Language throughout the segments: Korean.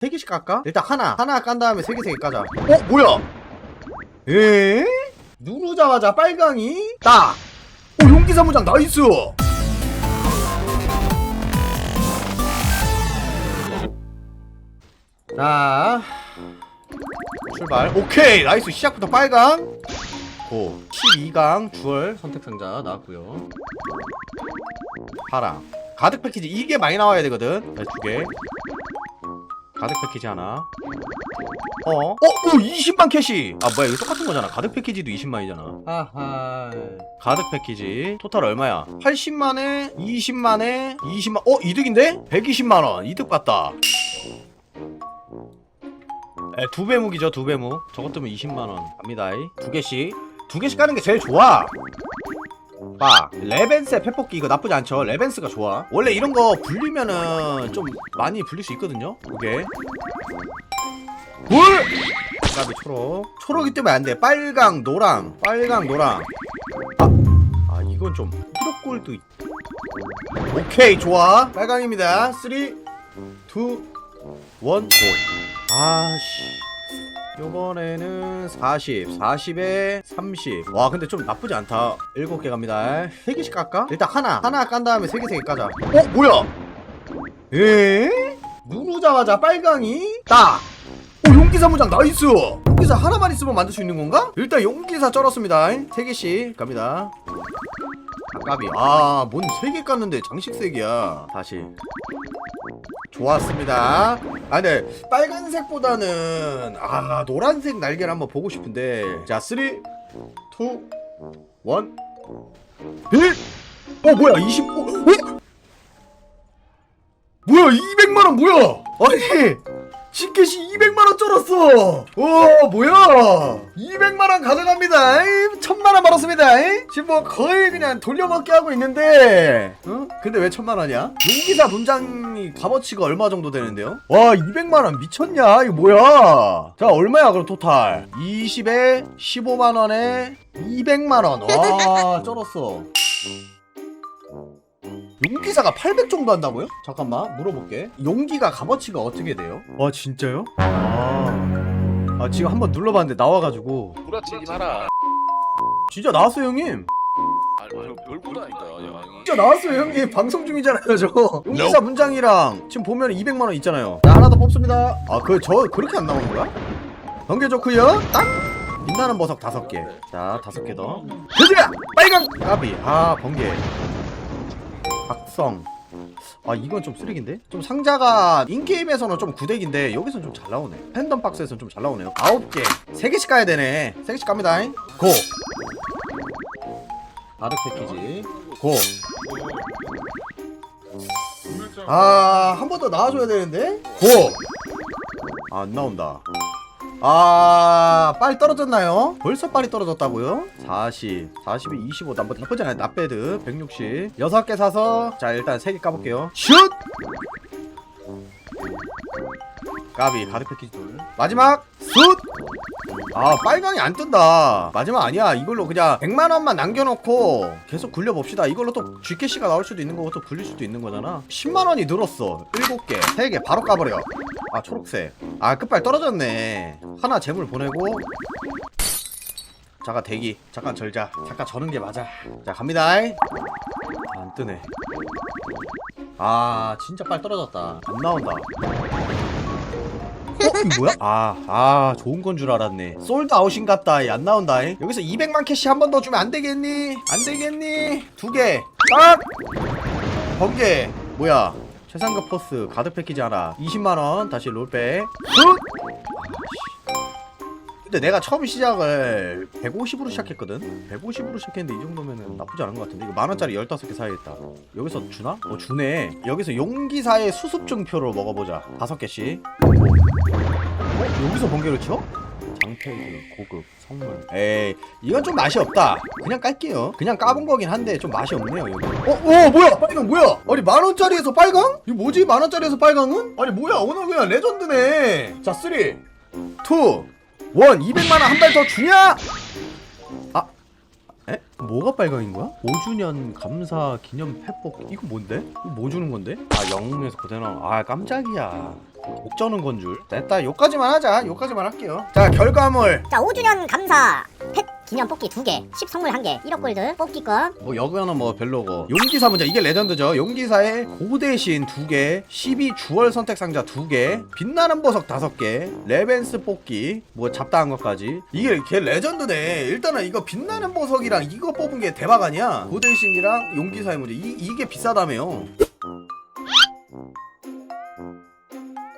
세 개씩 깔까? 일단 하나 하나 깐 다음에 세개세개 까자. 어? 뭐야? 에? 누르자마자 빨강이? 딱! 오 용기 사무장 나이스! 자. 출발. 오케이! 나이스! 시작부터 빨강. 고. 12강 주얼 선택 상자 나왔고요. 파랑 가득 패키지 이게 많이 나와야 되거든. 네, 두개 가득 패키지 하나. 어? 어? 오 20만 캐시! 아 뭐야 이거 똑같은 거잖아. 가득 패키지도 20만이잖아. 아하. 가득 패키지. 토탈 얼마야? 80만에 20만에 20만 어 이득인데? 120만원. 이득 봤다. 에, 두 배묵이죠 두 배묵 저것 뜨면 20만원 갑니다. 두 개씩. 두 개씩 까는 게 제일 좋아 봐. 레벤스의 페퍼기 이거 나쁘지 않죠. 레벤스가 좋아. 원래 이런 거 불리면은 좀 많이 불릴 수 있거든요. 두개 굴! 까비 초록. 초록이 뜨면 안돼. 빨강 노랑. 빨강 노랑. 아, 아 이건 좀 초록골도 있... 오케이 좋아. 빨강입니다. 3 2 1 고. 아씨 요번에는 40 40에 30와 근데 좀 나쁘지 않다 7개 갑니다 3개씩 깎까? 일단 하나 하나 깐 다음에 3개 3개 까자 어? 뭐야 에? 누르자마자 빨강이 딱! 오 용기사 무장 나이스! 용기사 하나만 있으면 만들 수 있는 건가? 일단 용기사 쩔었습니다 3개씩 갑니다 아, 까비 아뭔 3개 깠는데 장식 3개야 다시 좋았습니다. 아, 근데 빨간색보다는 아 노란색 날개를 한번 보고 싶은데. 자 3, 2, 1 1어 뭐야 20 어, 어? 뭐야 200만원 뭐야? 아니 치켓이 200만원 쩔었어. 오 뭐야? 200만원 가져갑니다 에이, 1000만원 벌었습니다 에이? 지금 뭐 거의 그냥 돌려먹기 하고 있는데 어? 근데 왜 1000만원이야? 용기사 분장이 값어치가 얼마 정도 되는데요? 와 200만 원 미쳤냐 이거 뭐야 자 얼마야 그럼 토탈 20에 15만 원에 200만 원 와 쩔었어 용기사가 800 정도 한다고요? 잠깐만 물어볼게 용기가 값어치가 어떻게 돼요? 와 진짜요? 아, 아 지금 한번 눌러봤는데 나와가지고 구라치지 마라. 진짜 나왔어요 형님. 아, 별- 별거다니까 양이. 진짜 나왔어요 형님. 방송 중이잖아요 저. 용기사 문장이랑 지금 보면 200만원 있잖아요. 자 하나 더 뽑습니다. 아그 저 그렇게 안 나오는 거야? 번개 좋고요? 딱! 빛나는 버섯 다섯 개자 다섯 개더. 그지야 빨간! 까비. 아 번개. 각성. 아 이건 좀 쓰레기인데? 좀 상자가 인게임에서는 좀 구덱인데 여기서는 좀잘 나오네. 팬덤 박스에서는 좀 잘 나오네요. 아홉 개. 세 개씩 가야 되네. 세 개씩 갑니다. 고 바득 패키지 고 아, 한 번 더 나와줘야 되는데? 고! 아, 안 나온다. 아, 빨리 떨어졌나요? 벌써 빨리 떨어졌다고요? 40, 40에 25, 나, 뭐 나쁘지 않아요. 나배드 160. 6개 사서, 자, 일단 3개 까볼게요. 슛! 까비, 가득 패키지 돌. 마지막, 슛! 아, 빨강이 안 뜬다. 마지막 아니야. 이걸로 그냥 100만원만 남겨놓고 계속 굴려봅시다. 이걸로 또 GKC가 나올 수도 있는 거고 또 굴릴 수도 있는 거잖아. 10만원이 늘었어. 7개, 3개 바로 까버려. 아, 초록색. 아, 끝발 떨어졌네. 하나 재물 보내고. 잠깐 대기. 잠깐 절자. 잠깐 저는 게 맞아. 자, 갑니다. 안 뜨네. 아, 진짜 빨리 떨어졌다. 안 나온다. 어? 이거 뭐야? 아, 아, 좋은 건 줄 알았네. 솔드 아웃인 같다. 안 나온다. 잉? 여기서 200만 캐시 한 번 더 주면 안 되겠니? 안 되겠니? 두 개. 딱! 번개. 뭐야? 최상급 포스 가득 패키지 하나. 20만원. 다시 롤백. 슛! 근데 내가 처음 시작을 150으로 시작했거든? 150으로 시작했는데 이 정도면 나쁘지 않은 것 같은데? 이거 만원짜리 15개 사야겠다. 여기서 주나? 어, 주네. 여기서 용기사의 수습증표로 먹어보자. 다섯 개씩. 어? 여기서 번개를 쳐? 장패드, 고급, 선물. 에이, 이건 좀 맛이 없다. 그냥 깔게요. 그냥 까본 거긴 한데 좀 맛이 없네요, 여기. 어, 어, 뭐야? 빨강 뭐야? 아니, 만 원짜리에서 빨강? 이거 뭐지? 만 원짜리에서 빨강은? 아니, 뭐야? 오늘 그냥 레전드네. 자, 3, 2, 1, 200만 원 한 발 더 주냐? 아, 에? 뭐가 빨강인 거야? 5주년 감사 기념 펫복. 이거 뭔데? 이거 뭐 주는 건데? 아 영웅에서 그대로 아 깜짝이야. 옥저는 건 줄. 됐다. 요까지만 하자. 요까지만 할게요. 자 결과물. 자 5주년 감사. 펫 기념 뽑기 2개 10 선물 1개 1억 골드 뽑기권. 뭐 여기는 뭐 별로고. 용기사 문제 이게 레전드죠. 용기사의 고대신 2개 12 주얼 선택 상자 2개 빛나는 보석 5개 레벤스 뽑기 뭐 잡다한 것까지. 이게 걔 레전드네. 일단은 이거 빛나는 보석이랑 이거 뽑은 게 대박 아니야? 고대신이랑 용기사의 문제. 이, 이게 비싸다며요.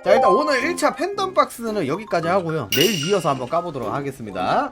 자 일단 오늘 1차 팬덤 박스는 여기까지 하고요. 내일 이어서 한번 까보도록 하겠습니다